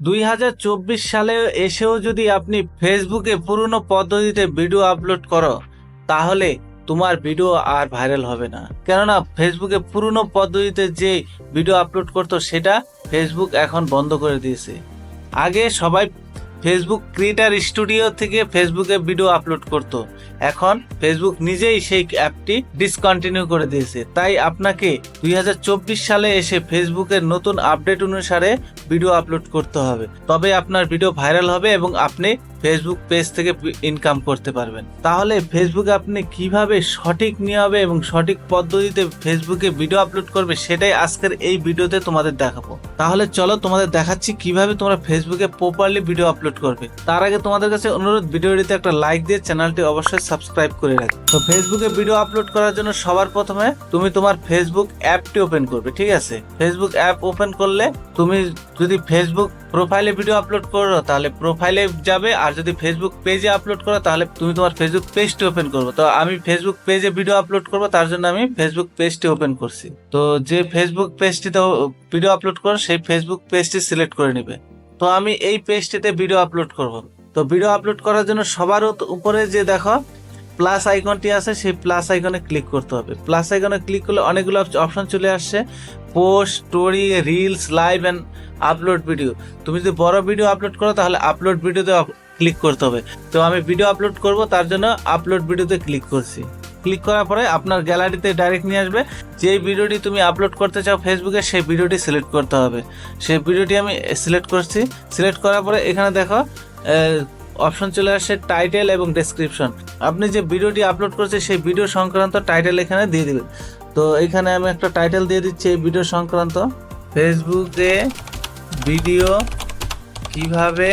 দুই হাজার চব্বিশ সালে এসেও যদি আপনি ফেসবুকে পুরনো পদ্ধতিতে ভিডিও আপলোড করো, তাহলে তোমার ভিডিও আর ভাইরাল হবে না। কেননা ফেসবুকে পুরনো পদ্ধতিতে যে ভিডিও আপলোড করতো, সেটা ফেসবুক এখন বন্ধ করে দিয়েছে। আগে সবাই ফেসবুক ক্রিয়েটার স্টুডিও থেকে ফেসবুকে ভিডিও আপলোড করত। এখন ফেসবুক নিজেই সেই অ্যাপটি ডিসকন্টিনিউ করে দিয়েছে। তাই আপনাকে দুই হাজার চব্বিশ সালে এসে ফেসবুকের নতুন আপডেট অনুসারে ভিডিও আপলোড করতে হবে। তবে আপনার ভিডিও ভাইরাল হবে এবং আপনি ফেসবুক পেজ থেকে ইনকাম করতে পারবেন। তাহলে ফেসবুকে আপনি কীভাবে সঠিক নিয়মে এবং সঠিক পদ্ধতিতে ফেসবুকে ভিডিও আপলোড করবে সেটাই আজকের এই ভিডিওতে তোমাদের দেখাবো। তাহলে চলো তোমাদের দেখাচ্ছি কীভাবে তোমরা ফেসবুকে প্রপারলি ভিডিও আপলোড করবে। তার আগে তোমাদের কাছে অনুরোধ, ভিডিওটিতে একটা লাইক দিয়ে চ্যানেলটি অবশ্যই সাবস্ক্রাইব করে রাখবে। তো ফেসবুকে ভিডিও আপলোড করার জন্য সবার প্রথমে তুমি তোমার ফেসবুক অ্যাপটি ওপেন করবে, ঠিক আছে? ফেসবুক অ্যাপ ওপেন করলে তুমি যদি ফেসবুক প্রোফাইলে ভিডিও আপলোড করো, তাহলে প্রোফাইলে যাবে, আর যদি ফেসবুক পেজে আপলোড করো, তাহলে তুমি তোমার ফেসবুক পেজটি ওপেন করব। তো আমি ফেসবুক পেজে ভিডিও আপলোড করব, তার জন্য আমি ফেসবুক পেজটি ওপেন করছি। তো যে ফেসবুক পেজটিতে ভিডিও আপলোড করো, সেই ফেসবুক পেজটি সিলেক্ট করে নেবে। তো আমি এই পেজটিতে ভিডিও আপলোড করব। তো ভিডিও আপলোড করার জন্য সবার উপরে যে দেখো প্লাস আইকনটি আছে, সেই প্লাস আইকনে ক্লিক করতে হবে। প্লাস আইকনে ক্লিক করলে অনেকগুলো অপশন চলে আসছে। Post story reels live and upload video তুমি যদি বড় ভিডিও আপলোড করো, তাহলে আপলোড ভিডিওতে ক্লিক করতে হবে। তো আমি ভিডিও আপলোড করব, তার জন্য আপলোড ভিডিওতে ক্লিক করছি। ক্লিক করার পরে আপনার গ্যালারিতে ডাইরেক্ট নিয়ে আসবে। যে ভিডিওটি তুমি আপলোড করতে চাও ফেসবুকে সেই ভিডিওটি সিলেক্ট করতে হবে। সেই ভিডিওটি আমি সিলেক্ট করছি। সিলেক্ট করার পরে এখানে দেখো অপশন চলে আসছে টাইটেল এবং ডেসক্রিপশন আপনি যে ভিডিওটি আপলোড করছে সেই ভিডিও সংক্রান্ত টাইটেল এখানে দিয়ে দিবেন। তো এখানে আমি একটা টাইটেল দিয়ে দিচ্ছি, এই ভিডিও সংক্রান্ত। ফেসবুকে ভিডিও কীভাবে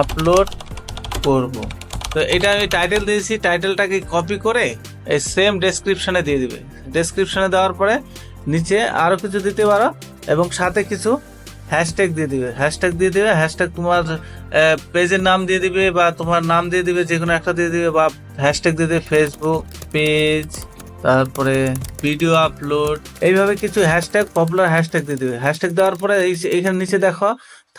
আপলোড করব? তো এটা আমি টাইটেল দিয়েছি টাইটেলটাকে কপি করে এই সেম ডেসক্রিপশনে দিয়ে দিবে। ডেসক্রিপশনে দেওয়ার পরে নিচে আরও কিছু দিতে পারো এবং সাথে কিছু হ্যাশট্যাগ দিয়ে দিবে। হ্যাশট্যাগ দিয়ে দিবে হ্যাশট্যাগ তোমার পেজের নাম দিয়ে দিবে বা তোমার নাম দিয়ে দিবে যে কোনো একটা দিয়ে দিবে বা হ্যাশট্যাগ দিয়ে দিবে ফেসবুক পেজ তারপরে ভিডিও আপলোড। এইভাবে কিছু হ্যাশট্যাগ পপুলার হ্যাশট্যাগ দিয়ে হবে হ্যাশট্যাগ দেওয়ার পরে এখানে নিচে দেখো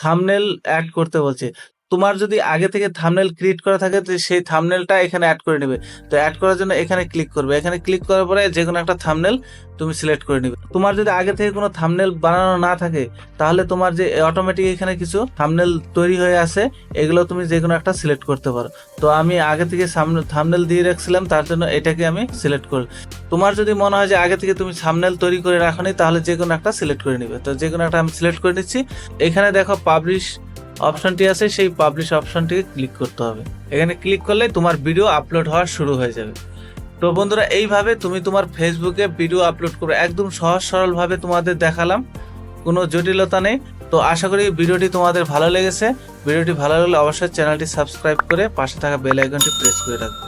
থামনেল অ্যাড করতে বলছে। তোমার যদি আগে থেকে থামনেল ক্রিয়েট করা থাকে, তো সেই থামনেলটা এখানে অ্যাড করে নেবে। তো অ্যাড করার জন্য এখানে ক্লিক করবে। এখানে ক্লিক করার পরে যে কোনো একটা থামনেল তুমি সিলেক্ট করে নেবে। তোমার যদি আগে থেকে কোনো থামনেল বানানো না থাকে, তাহলে তোমার যে অটোমেটিক এখানে কিছু থামনেল তৈরি হয়ে আছে, এগুলো তুমি যে কোনো একটা সিলেক্ট করতে পারো। তো আমি আগে থেকে থামনেল দিয়ে রাখছিলাম, তার জন্য এটাকে আমি সিলেক্ট করি। তোমার যদি মনে হয় যে আগে থেকে তুমি সামনেল তৈরি করে রাখনি, তাহলে যে কোনো একটা সিলেক্ট করে নিবে। তো যে কোনো একটা আমি সিলেক্ট করে নিচ্ছি। এখানে দেখো পাবলিশ অপশনটি আছে, সেই পাবলিশ অপশনটিকে ক্লিক করতে হবে। এখানে ক্লিক করলে তোমার ভিডিও আপলোড হওয়া শুরু হয়ে যাবে। তো বন্ধুরা, এইভাবে তুমি তোমার ফেসবুকে ভিডিও আপলোড করবে একদম সহজ সরলভাবে তোমাদের দেখালাম, কোনো জটিলতা নেই। তো আশা করি ভিডিওটি তোমাদের ভালো লেগেছে। ভিডিওটি ভালো লাগলে অবশ্যই চ্যানেলটি সাবস্ক্রাইব করে পাশে থাকা বেল আইকনটি প্রেস করে রাখবে।